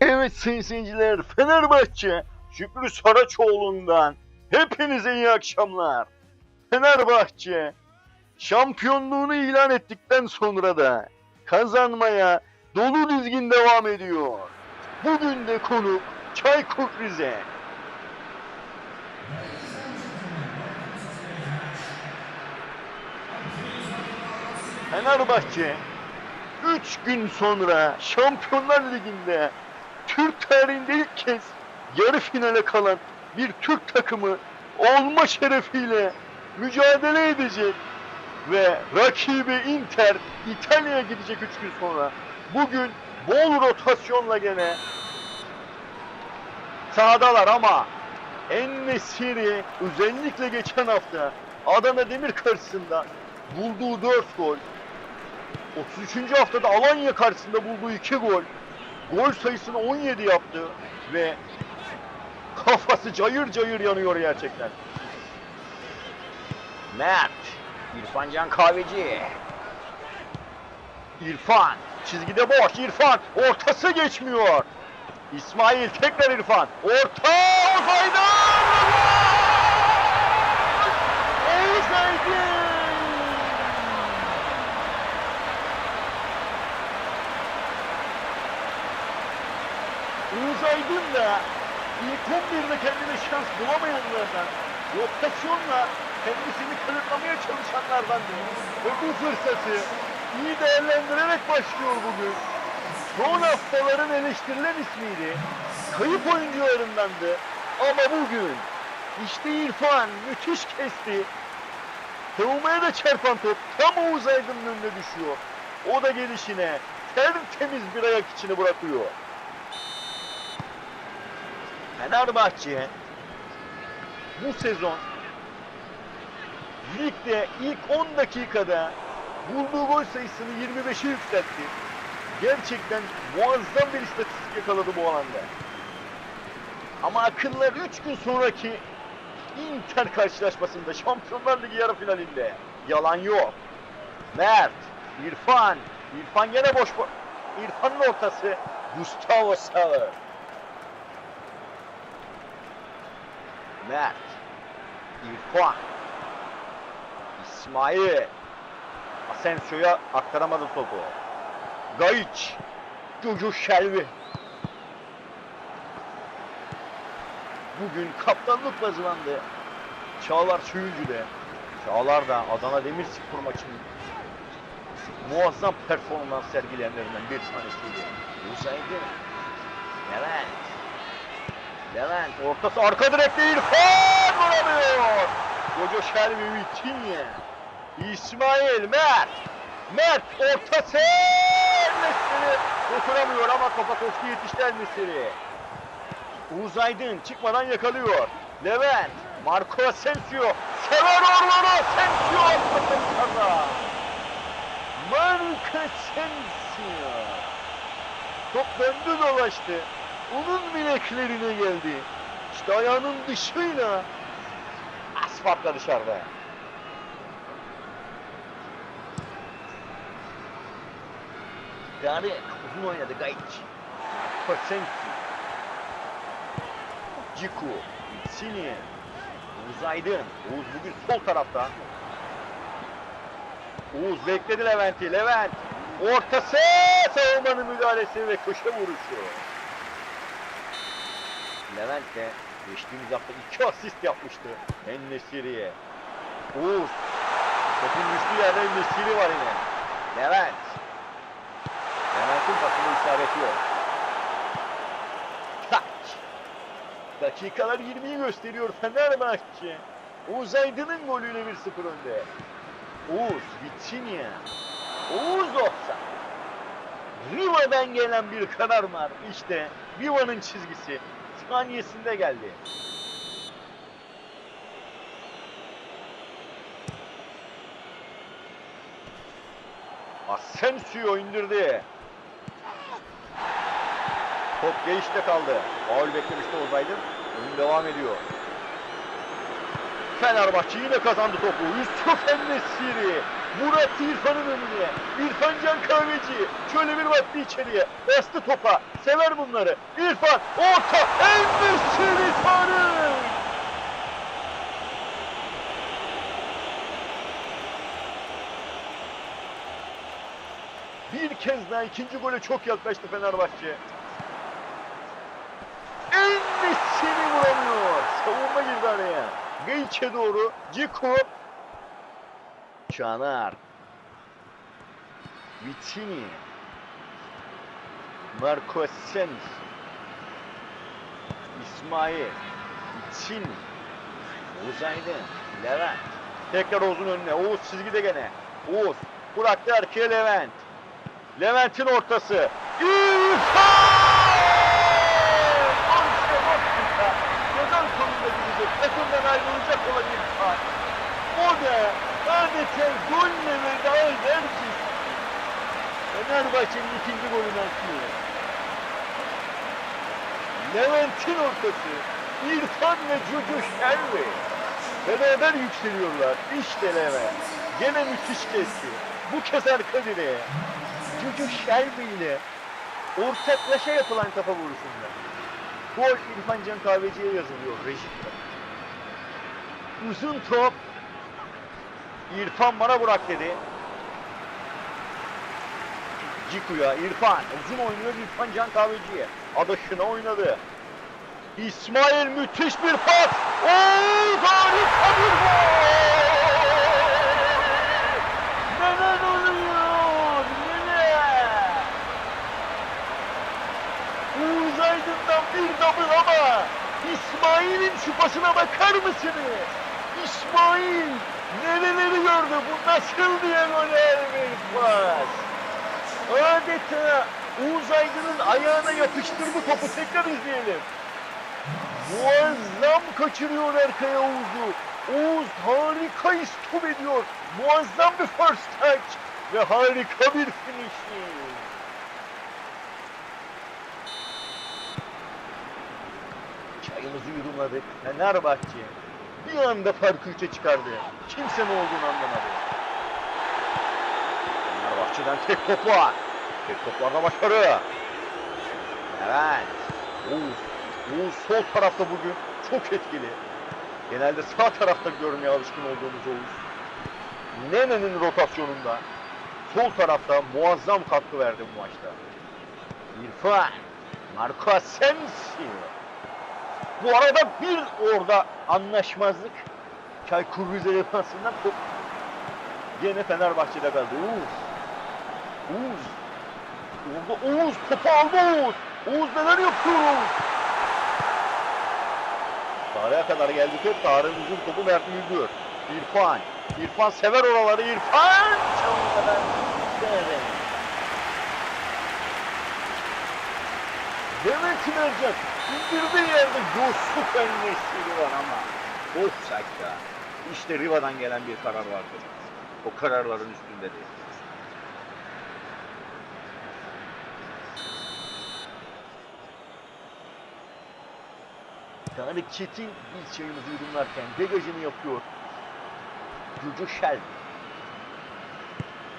Evet sayın seyirciler Fenerbahçe Şükrü Saraçoğlu'ndan hepinize iyi akşamlar. Fenerbahçe şampiyonluğunu ilan ettikten sonra da kazanmaya dolu dizgin devam ediyor. Bugün de konuk Çaykur Rize. Fenerbahçe 3 gün sonra Şampiyonlar Ligi'nde Türk tarihinde ilk kez yarı finale kalan bir Türk takımı olma şerefiyle mücadele edecek ve rakibi Inter İtalya'ya gidecek 3 gün sonra. Bugün bol rotasyonla gene sahadalar ama En-Nesyri özellikle geçen hafta Adana Demir karşısında bulduğu 4 gol 33. haftada Alanya karşısında bulduğu 2 gol gol sayısını 17 yaptı ve kafası cayır cayır yanıyor gerçekten. Mert, İrfan Can Kahveci. İrfan, çizgide boş İrfan, ortası geçmiyor. İsmail tekrar İrfan, orta Ozaydın! Ozaydın! Da ilk 11'de kendine şans bulamayanlardan, rotasyonla kendisini kanıtlamaya çalışanlardan ve bu fırsatı iyi değerlendirerek başlıyor bugün. Son haftaların eleştirilen ismiydi. Kayıp oyuncularındandı. Ama bugün işte İrfan müthiş kesti. Savunmaya da çarpan top tam Oğuz Aydın'ın önüne düşüyor. O da gelişine tertemiz bir ayak içini bırakıyor. Fenerbahçe bu sezon ligde ilk 10 dakikada bulduğu gol sayısını 25'e yükseltti. Gerçekten muazzam bir istatistik yakaladı bu alanda. Ama akıllar 3 gün sonraki Inter karşılaşmasında Şampiyonlar Ligi yarı finalinde yalan yok. Mert, İrfan, İrfan gene boş. İrfan'ın ortası Gustavo Sauer. Mert, İrfan, İsmail, Asensio'ya aktaramadı topu. Gayiç, Cucu Şelvi. Bugün kaptanlık kazandı. Çağlar Söyüncü'de. Çağlar da Adana Demirspor maçının muazzam performans sergileyenlerinden bir tanesiydi. Hüseyin Levent. Levent ortası arka direkte İrfan vuramıyor. Koca Şerbi Vitinye. İsmail Mert. Mert ortası Nesiri ama Kopakowski yetişti Nesiri. Uğuz çıkmadan yakalıyor. Levent. Marco Asensio. Sever Orman'ı Asensio dışarıda. Marco Asensio. Top döndü dolaştı. Onun bileklerine geldi. İşte ayağının dışıyla asfaltla dışarıda. Yani uzun oynadı Gayic. Kosenki. Ciku. Sini. Oğuz Aydın. Oğuz bugün sol tarafta. Oğuz bekledi Levent'i. Levent. Ortası savunmanın müdahalesi ve köşe vuruşu. Levent de geçtiğimiz hafta iki asist yapmıştı En-Nesyri'ye. Oğuz. Topun düştüğü yerde En-Nesyri var yine. Levent. Levent'in pasında isabeti yok. Taç. Dakikalar 20'yi gösteriyor Fenerbahçe. Oğuz Aydın'ın golüyle 1-0 önde. Oğuz, Vitinha. Oğuz olsa. Riva'dan gelen bir karar var. İşte Riva'nın çizgisi saniyesinde geldi. Asensio indirdi. Top geçte kaldı. Faul beklemişti Ozaydın. Oyun devam ediyor. Fenerbahçe yine kazandı topu. Yusuf Ennesiri Murat İrfan'ın önüne. İrfan Can Kahveci. Şöyle bir baktı içeriye. Bastı topa. Sever bunları. İrfan orta. Endüstri Tarık. Bir kez daha ikinci gole çok yaklaştı Fenerbahçe. Endüstri vuramıyor. Savunma girdi araya. Geyç'e doğru. Ciku. Çanar. Vitini. Marco Asensio. İsmail. Vitini. Oğuz. Levent. Tekrar Oğuz'un önüne. Oğuz çizgide gene. Oğuz. Bıraktı arkaya Levent. Levent'in ortası. İrfan! Neden sonunda gidecek? Takımdan ayrılacak olan İrfan. O da adeta golle veda eder ki. Fenerbahçe'nin ikinci golünü atıyor. Levent'in ortası. İrfan ve Cucu Şervi. Beraber yükseliyorlar. İşte Levent. Gene müthiş kesti. Bu kez arka direğe. Cucu Şerbi ile ortaklaşa yapılan kafa vuruşunda. Gol İrfan Can Kahveci'ye yazılıyor Rejit'te. Uzun top. İrfan bana bırak dedi. Ciku'ya İrfan uzun oynuyor İrfan Can Kahveci'ye. Adaşına oynadı. İsmail müthiş bir pas. Oo harika bir gol. Neler oluyor? Neler? Uğuz Aydın'dan bir double ama İsmail'in şu pasına bakar mısınız? İsmail nereleri gördü? Bu nasıl diye goller bir pas? Adeta Uğuz Aydın'ın ayağına yapıştırdı topu tekrar izleyelim. Muazzam kaçırıyor arkaya Oğuz'u. Oğuz harika istop ediyor. Muazzam bir first touch ve harika bir finishing. Çayımızı yudumladık. Fenerbahçe bir anda farkı üçe çıkardı. Kimse ne olduğunu anlamadı. Fenerbahçe'den tek topa. Tek toplarda başarı. Evet. Oğuz. Oğuz sol tarafta bugün çok etkili. Genelde sağ tarafta görmeye alışkın olduğumuz Oğuz. Nene'nin rotasyonunda sol tarafta muazzam katkı verdi bu maçta. İrfan. Marco Asensio. Bu arada bir orada anlaşmazlık. Çaykur Rize defansından top gene Fenerbahçe'de kaldı. Oğuz. Oğuz. Orada Oğuz topu aldı Oğuz. Oğuz neler yapıyor Oğuz? Tarık'a kadar geldi top. Tarık'ın uzun topu Mert Müldür. İrfan. İrfan sever oraları. İrfan! Çalın kadar. Evet. Demet İnanacak. İndirdiği yerde dostluk önleştiri var ama. Offside'da. İşte Riva'dan gelen bir karar vardır. O kararların üstünde değil. Tarık Çetin biz çayımızı yudumlarken degajını yapıyor. Cucu Şel.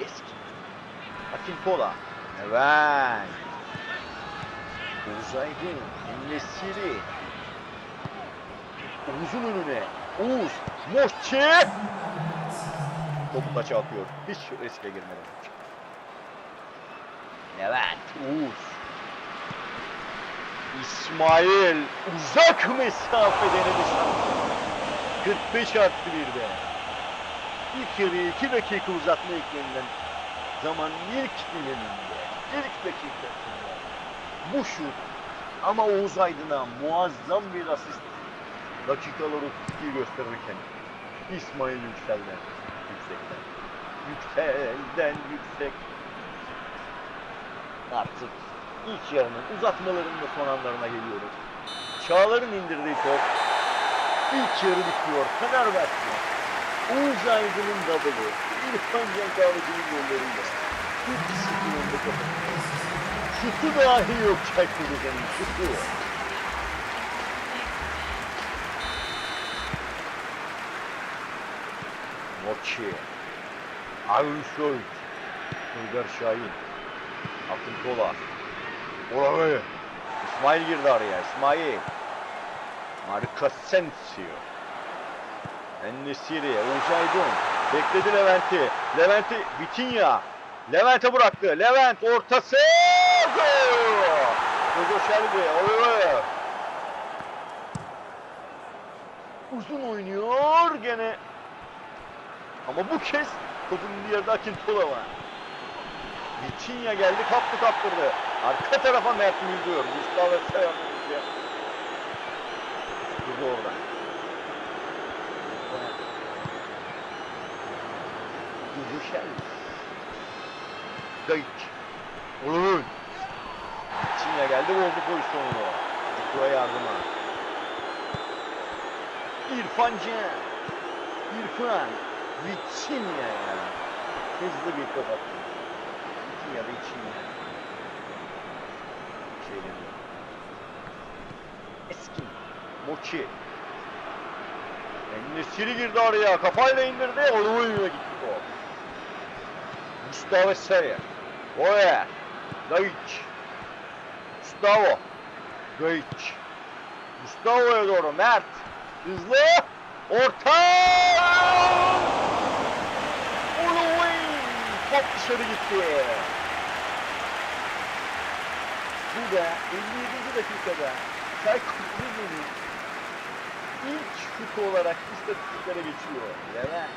Eski. Akin Pola. Evet. Oğuz Aydın. Nesiri. Oğuz'un önüne. Oğuz. Moşçe. Topu taça atıyor. Hiç riske girmeden. Evet. Oğuz. İsmail uzak mesafe denedi şansı. 45 artı bir de. İlk yarıya 2 dakika uzatma eklenilen zaman ilk diliminde, ilk dakikasında bu şut ama Oğuz Aydın'a muazzam bir asist dakikalar 32'yi gösterirken İsmail Yüksel'den yüksekten Yüksel'den yüksek artık ilk yarının uzatmalarının da son anlarına geliyoruz. Çağlar'ın indirdiği top ilk yarı bitiyor. Fenerbahçe Oğuz Aydın'ın double'ı İrfan Can Kahveci'nin golleriyle 3-0 önde kapatıyor. Şutu dahi yok Çaykur Rize'nin şutu. Mochi. Arunsoy. Uygar Şahin. Akıntola. Oraya. İsmail girdi araya. İsmail. Marika Sensio. Ennesiri. Oğuz Aydın. Bekledi Levent'i. Levent'i Vitinha. Levent'e bıraktı. Levent ortası. Gol! Gogo Şerbi. Oraya. Uzun oynuyor gene. Ama bu kez topun bir yerde Akintola var. Vitinha geldi kaptı kaptırdı. Arka tarafa Mert Müldür. Mustafa Sayan önce. Durdu orada. Gülüşel. Gayık. Olur. Vitinha geldi bozdu pozisyonunu. Dikro'ya yardıma. İrfan Can. İrfan. Vitinha. Hızlı bir top attı. Vitinha Vitinha. Şeyleri. Eski. Mochi. Ennesiri girdi araya. Kafayla indirdi. Oluyor gitti top. Mustafa Sarıya. Oya. Gayic. Gustavo. Gayic. Gustavo'ya doğru Mert. Hızlı. Orta. Uluwin. Top dışarı gitti. Bu da 57. dakikada Çaykur Rize'nin ilk şutu olarak istatistiklere geçiyor. Levent.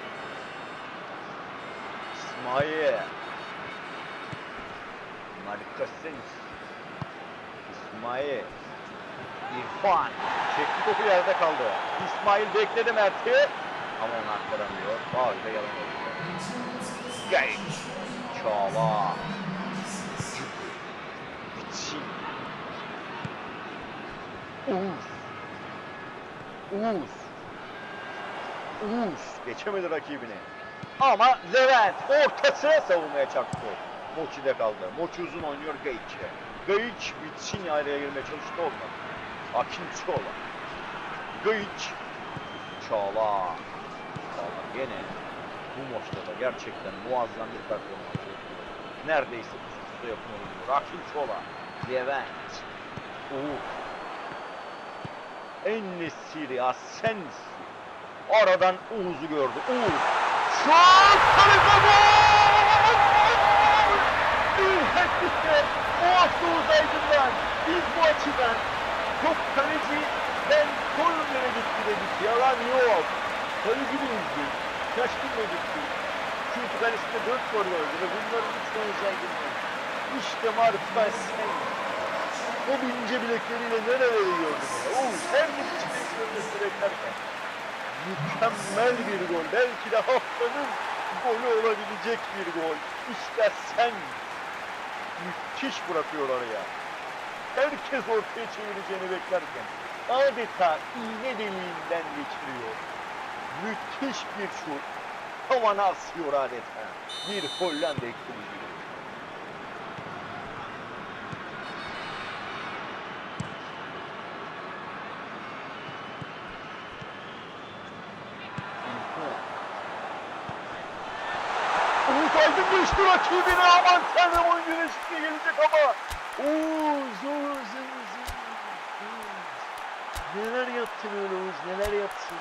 İsmail. Marikasens. İsmail. İrfan. Çekti topu yerde kaldı. İsmail bekledi Mert'i. Ama onu aktaramıyor. Bağırda yalan oluyor. Genç. Çağla. Biçim. Uğuz. Uğuz. Uğuz. Geçemedi rakibini. Ama Levent ortası savunmaya çaktı. Moçi'de kaldı. Moçi uzun oynuyor Gayiç'e. Gayiç bitsin araya girmeye çalıştı olmadı. Akinçola. Gayiç. Çağla. Çağla gene bu maçta da gerçekten muazzam bir performans yapıyor. Neredeyse üst yakın oynuyor. Akinçola. Levent. Uğur. Ennesiri Asensi. Aradan Uğuz'u gördü. Uğuz. Şut! Kalite gol! Mühendis'te Oğuz Uğuz Aydın'dan biz bu açıdan çok kaleci ben kornere gitti dedik. Yalan yok. Kaleci bizdik. Şaşkınmadık biz. Çünkü kalesinde 4 gol vardı ve bunların 3 tanesi Aydın'dan. İşte Marka sen. O ince bilekleriyle nereleri gördün ya. Oğuz her gün içine görmesi beklerken. Mükemmel bir gol. Belki de haftanın golü olabilecek bir gol. İşte sen. Müthiş bırakıyor araya. Herkes ortaya çevireceğini beklerken adeta iğne deliğinden geçiriyor. Müthiş bir şut. Tavana asıyor adeta. Bir Hollanda etkili Aydın geçti rakibine aman tanrım oyuncu eşitliğe gelecek ama Oğuz, Oğuz, Oğuz. Neler yaptın öyle Oğuz, neler yaptın?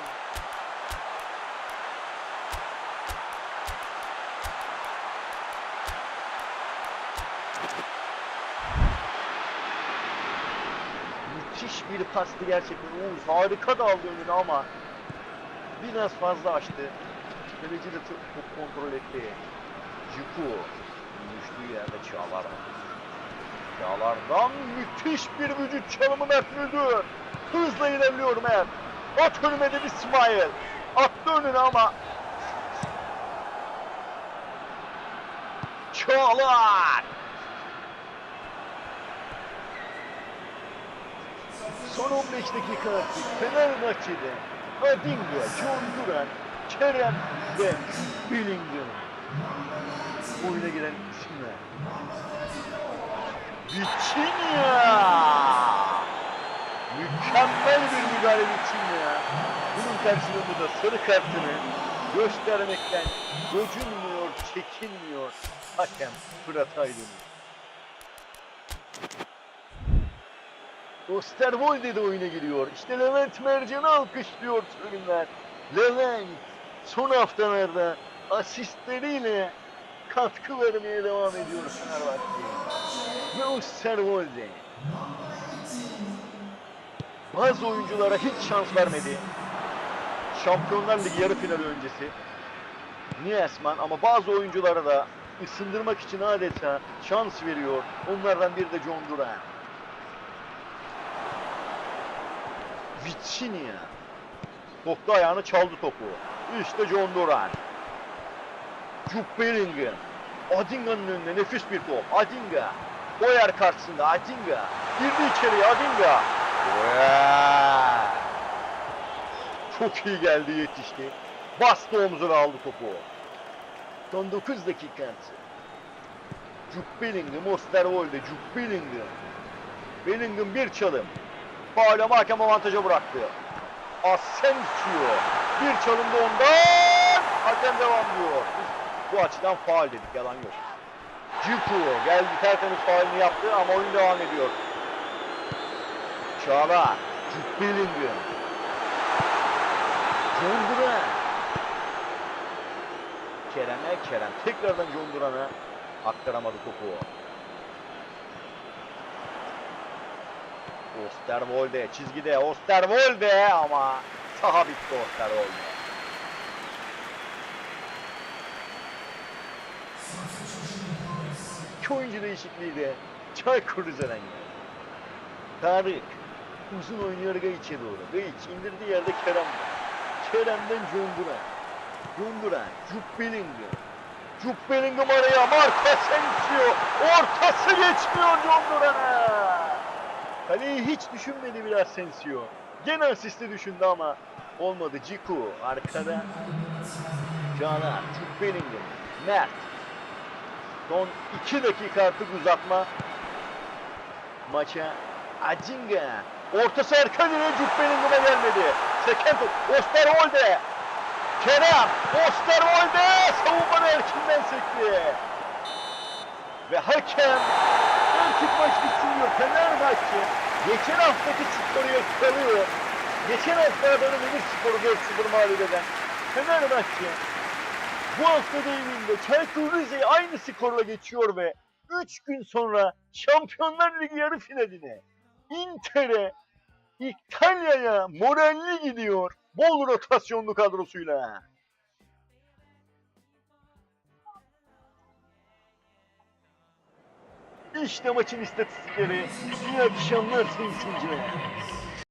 Müthiş bir pastı gerçekten Oğuz. Harika da aldı önüne ama biraz fazla açtı. Kaleci de çok kontrol etti. Ciku. Düştüğü yerde Çağlar var. Çağlar'dan müthiş bir vücut çalımı Mert Müldür. Hızla ilerliyor Mert. At önüme dedi İsmail. Attı önüne ama. Çağlar. Son 15 dakika Fenerbahçe'de Adinga, John Duran, Kerem ve Bellingham. Oyuna giren isimler. Vitinha! Mükemmel bir müdahale Vitinha. Bunun karşılığında da sarı kartını göstermekten gocunmuyor çekinmiyor hakem Fırat Aydın. Osterwolde de oyuna giriyor. İşte Levent Mercan'ı alkışlıyor tribünler. Levent son haftalarda asistleriyle katkı vermeye devam ediyor Fenerbahçe'ye. Ve Osterwolde bazı oyunculara hiç şans vermedi. Şampiyonlar Ligi yarı finali öncesi. Niesman ama bazı oyunculara da ısındırmak için adeta şans veriyor. Onlardan biri de John Duran. Vitinha. Soktu ayağını çaldı topu. İşte John Duran. Jude Bellingham. Adinga'nın önünde nefis bir top. Adinga. Boyer karşısında Adinga. Girdi içeriye Adinga. Vaa! Çok iyi geldi yetişti. Bastı omzuna aldı topu. Son 9 dakika. Jude Bellingham, Osterwolde, Jude Bellingham. Bellingham bir çalım. Faule hakem avantaja bıraktı. Asensio. Bir çalım da ondan. Hakem devam diyor. Bu açıdan faul dedik yalan yok. Ciku geldi tertemiz faulünü yaptı ama oyun devam ediyor. Çağlar. Jude Bellingham. John Duran. Kerem'e Kerem. Tekrardan John Duran'a aktaramadı topu. Osterwolde çizgide Osterwolde ama saha bitti Osterwolde. İki oyuncu değişikliği de Çaykur Rize'den geldi. Tarık uzun oynuyor Gayç'e doğru. Gayç indirdiği yerde Kerem var. Kerem'den John Duran. John Duran, Jude Bellingham. Bellingham araya Marco Asensio. Ortası geçmiyor John Duran'a. Kaleyi hiç düşünmedi bile Asensio. Gene asisti düşündü ama olmadı. Ciku arkada. Caner, Jude Bellingham, Mert. Son 2 dakika artık uzatma. Maça Acinga. Ortası arka direğe Jude Bellingham'a gelmedi. Seken top. Osterwolde. Kerem. Osterwolde. Savunmanın erkinden sekti. Ve hakem artık maç bitsin diyor. Fenerbahçe geçen haftaki skoru yakalıyor. Geçen hafta Adana Demirspor'u 4-0 mağlup eden Fenerbahçe bu hafta değiminde Çaykur Rize'yi aynı skorla geçiyor ve 3 gün sonra Şampiyonlar Ligi yarı finaline Inter'e İtalya'ya moralli gidiyor. Bol rotasyonlu kadrosuyla. İşte maçın istatistikleri. İyi akşamlar seyirciler.